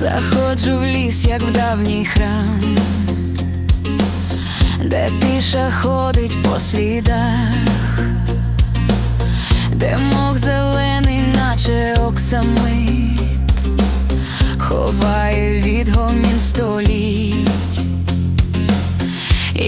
Заходжу в ліс, як в давній храм, де тиша ходить по слідах, де мох зелений, наче оксамит, ховає відгомін століть,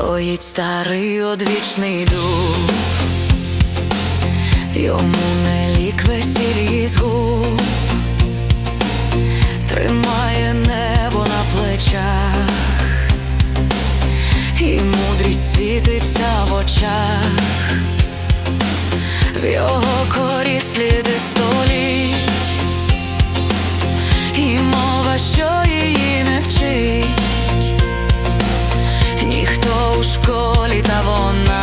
Стоїть старий одвічний дуб, йому не лік весіль з губ, тримає небо на плечах, і мудрість світиться в очах, в його корі сліди століть, і мова що. Вона